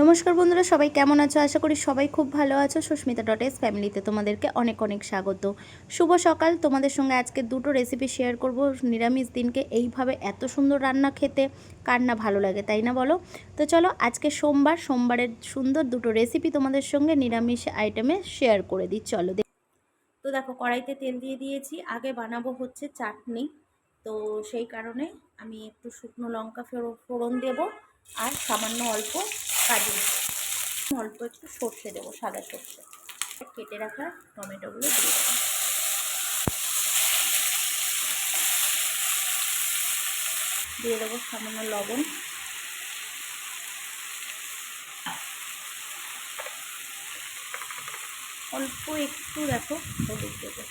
নমস্কার বন্ধুরা, সবাই কেমন আছো? আশা করি সবাই খুব ভালো আছো। সুস্মিতা ডট এস ফ্যামিলিতে তোমাদেরকে অনেক অনেক স্বাগত। শুভ সকাল। তোমাদের সঙ্গে আজকে দুটো রেসিপি শেয়ার করব। নিরামিষ দিনকে এইভাবে এত সুন্দর রান্না খেতে কার না ভালো লাগে, তাই না বলো? তো চলো আজকে সোমবার, সোমবারের সুন্দর দুটো রেসিপি তোমাদের সঙ্গে নিরামিষ আইটেমে শেয়ার করে দিই। চলো তো দেখো, কড়াইতে তেল দিয়ে দিয়েছি। আগে বানাবো হচ্ছে চাটনি। তো সেই কারণে আমি একটু শুকনো লঙ্কা ফোড়ন দেবো। আর সামান্য অল্প কাজু। অল্প একটু সর্ষে দেবো, সাদা সর্ষে। কেটে রাখা টমেটোগুলো দিয়ে দেবো। দিয়ে দেবো সামান্য লবণ। অল্প একটু দেখো, হলুদ দেবো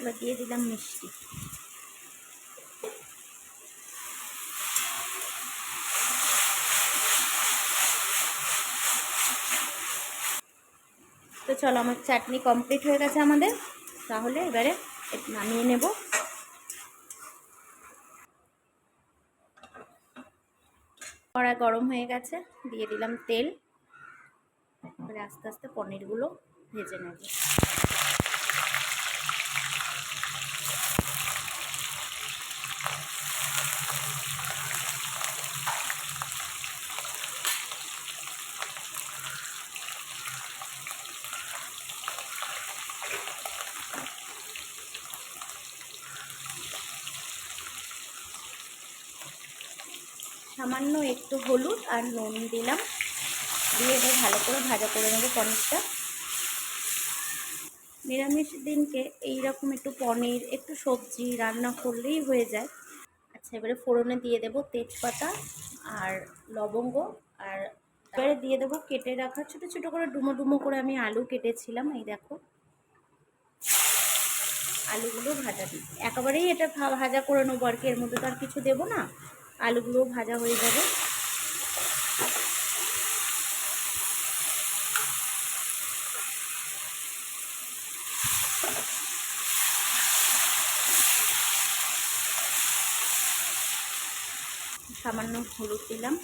এবার দিয়ে দিলাম মিষ্টি। তো চলো, আমার চাটনি কমপ্লিট হয়ে গেছে আমাদের। তাহলে এবারে নামিয়ে নেব। কড়া গরম হয়ে গেছে, দিয়ে দিলাম তেল। আস্তে আস্তে পনিরগুলো ভেজে নেব। সামান্য একটু হলুদ আর নুন দিলাম। দিয়ে এবার ভালো করে ভাজা করে নেব পনিরটা। নিরামিষ দিনকে এই রকম একটু পনির, একটু সবজি রান্না করলেই হয়ে যায়। আচ্ছা এবারে ফোড়নে দিয়ে দেব তেজপাতা আর লবঙ্গ আর এবারে দিয়ে দেবো কেটে রাখা ছোটো ছোটো করে ডুমো ডুমো করে আমি আলু কেটেছিলাম, এই দেখো। আলুগুলো ভাজা দিই একেবারেই এটা ভাজা করে নেব আর কি, এর মধ্যে তো আর কিছু দেবো না। আলুগুলো ভাজা হয়ে যাবে। সামান্য হলুদ দিলাম।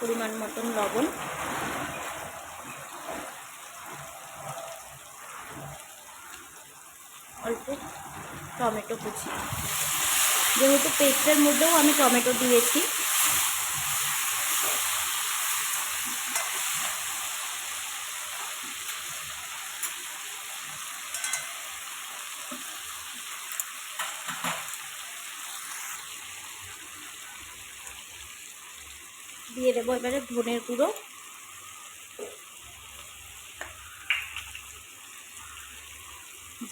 পরিমাণ মতন লবণ। অল্প টমেটো কুচি। যেহেতু পেস্টের মধ্যেও আমি টমেটো দিয়েছি। দিয়ে দেবো এবারে ধনের গুঁড়ো।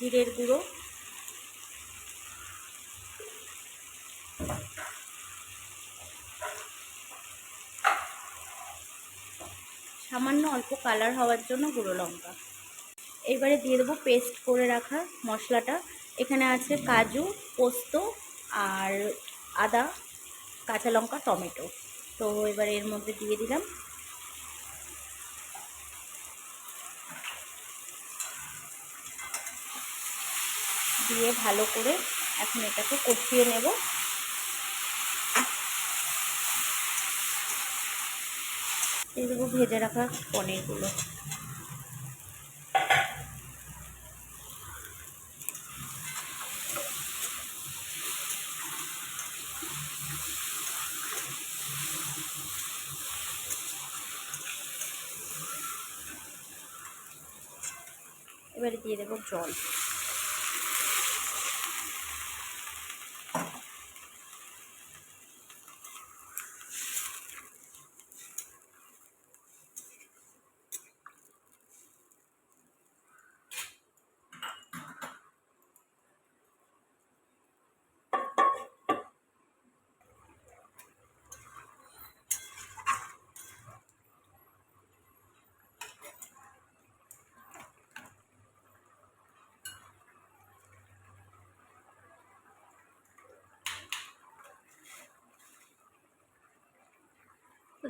জিরের গুঁড়ো। সামান্য অল্প কালার হওয়ার জন্য গুঁড়ো লঙ্কা। এবারে দিয়ে দেবো পেস্ট করে রাখা মশলাটা। এখানে আছে কাজু, পোস্ত আর আদা, কাঁচা লঙ্কা, টমেটো। তো এবার এর মধ্যে দিয়ে দিলাম। দিয়ে ভালো করে এখন এটাকে কষিয়ে নেব। এই দেবো ভেজে রাখা পনিরগুলো। এবারে দিয়ে দেবো জল।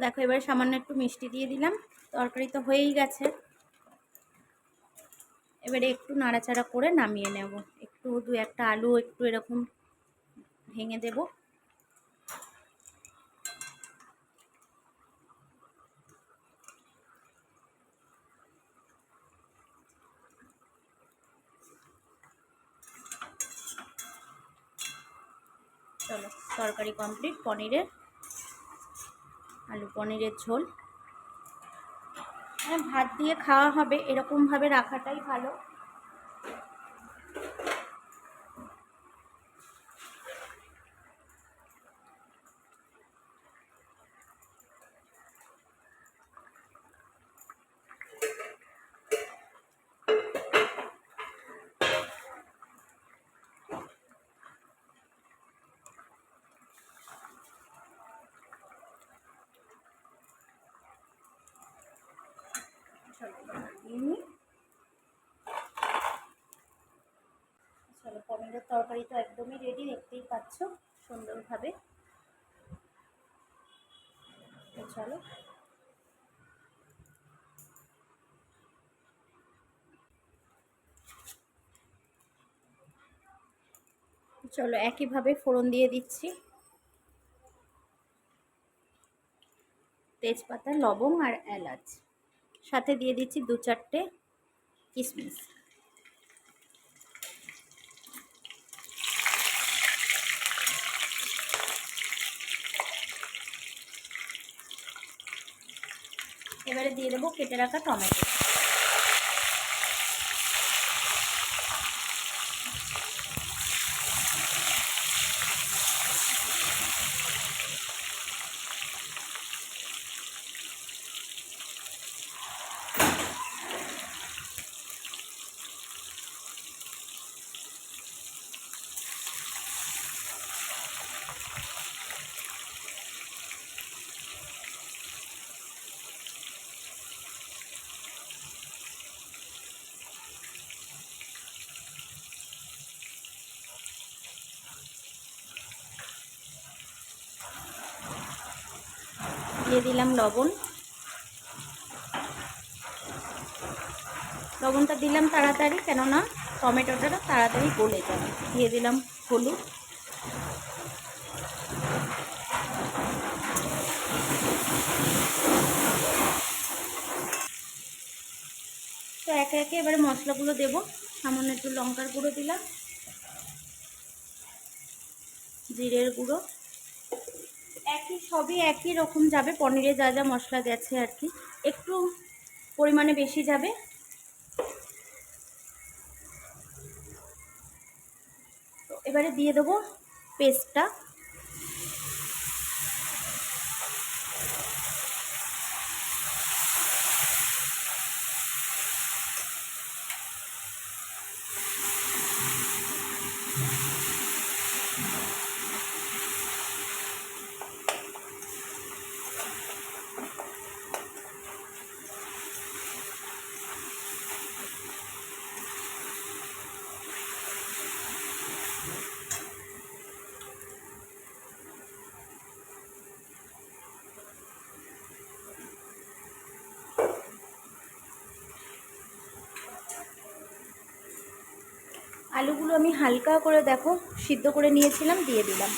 দেখো, এবার সামান্য একটু মিষ্টি দিয়ে দিলাম। তরকারি তো হয়েই গেছে। এবারে একটু নাড়াচাড়া করে নামিয়ে নেব। একটু দু একটা আলু একটু এরকম ভেঙে দেব। চলো, তরকারি কমপ্লিট। পনিরের আলু পনিরের ঝোল। হ্যাঁ ভাত দিয়ে খাওয়া হবে এরকমভাবে রাখাটাই ভালো। চলো পনিরের তরকারি তো একদমই রেডি দেখতেই পাচ্ছ সুন্দরভাবে। চলো। চলো, একইভাবে ফোড়ন দিয়ে দিচ্ছি। তেজপাতা লবঙ্গ আর এলাচ। সাথে দিয়ে দিচ্ছি দু চারটে কিশমিশ এবারে দিয়ে দেবো কেটে রাখা টমেটো। দিয়ে দিলাম লবণ। লবণটা দিলাম তাড়াতাড়ি, কেননা টমেটোটা তাড়াতাড়ি গলে যাবে। দিয়ে দিলাম হলুদ। তো একে একে এবারে মশলাগুলো দেবো। সামান্য একটু লঙ্কার গুঁড়ো দিলাম। জিরের গুঁড়ো। একই, সবই একই রকম যাবে। পনিরে যা যা মশলা গেছে আর কি। একটু পরিমাণে বেশি যাবে। এবারে দিয়ে দেবো পেস্টটা। আলুগুলো আমি হালকা করে দেখো, সিদ্ধ করে নিয়েছিলাম, দিয়ে দিলাম।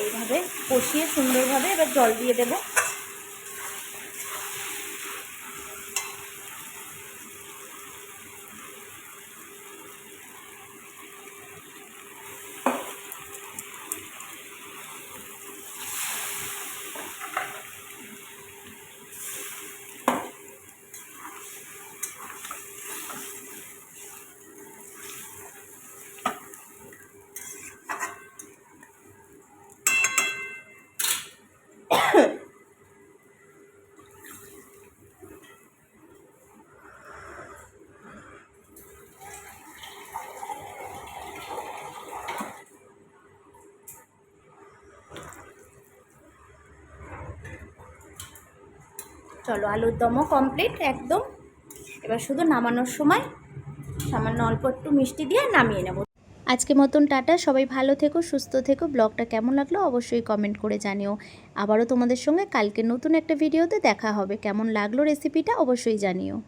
এইভাবে কষিয়ে সুন্দরভাবে এবার জল দিয়ে দেবো। চলো, আলুর দমও কমপ্লিট একদম। এবার শুধু নামানোর সময় সামান্য অল্প একটু মিষ্টি দিয়ে নামিয়ে নেব। আজকে মতন টাটা, সবাই ভালো থেকো, সুস্থ থেকো। ব্লগটা কেমন লাগল অবশ্যই কমেন্ট করে জানিও। আবারও তোমাদের সঙ্গে কালকে নতুন একটা ভিডিওতে দেখা হবে। কেমন লাগল রেসিপিটা অবশ্যই জানিও।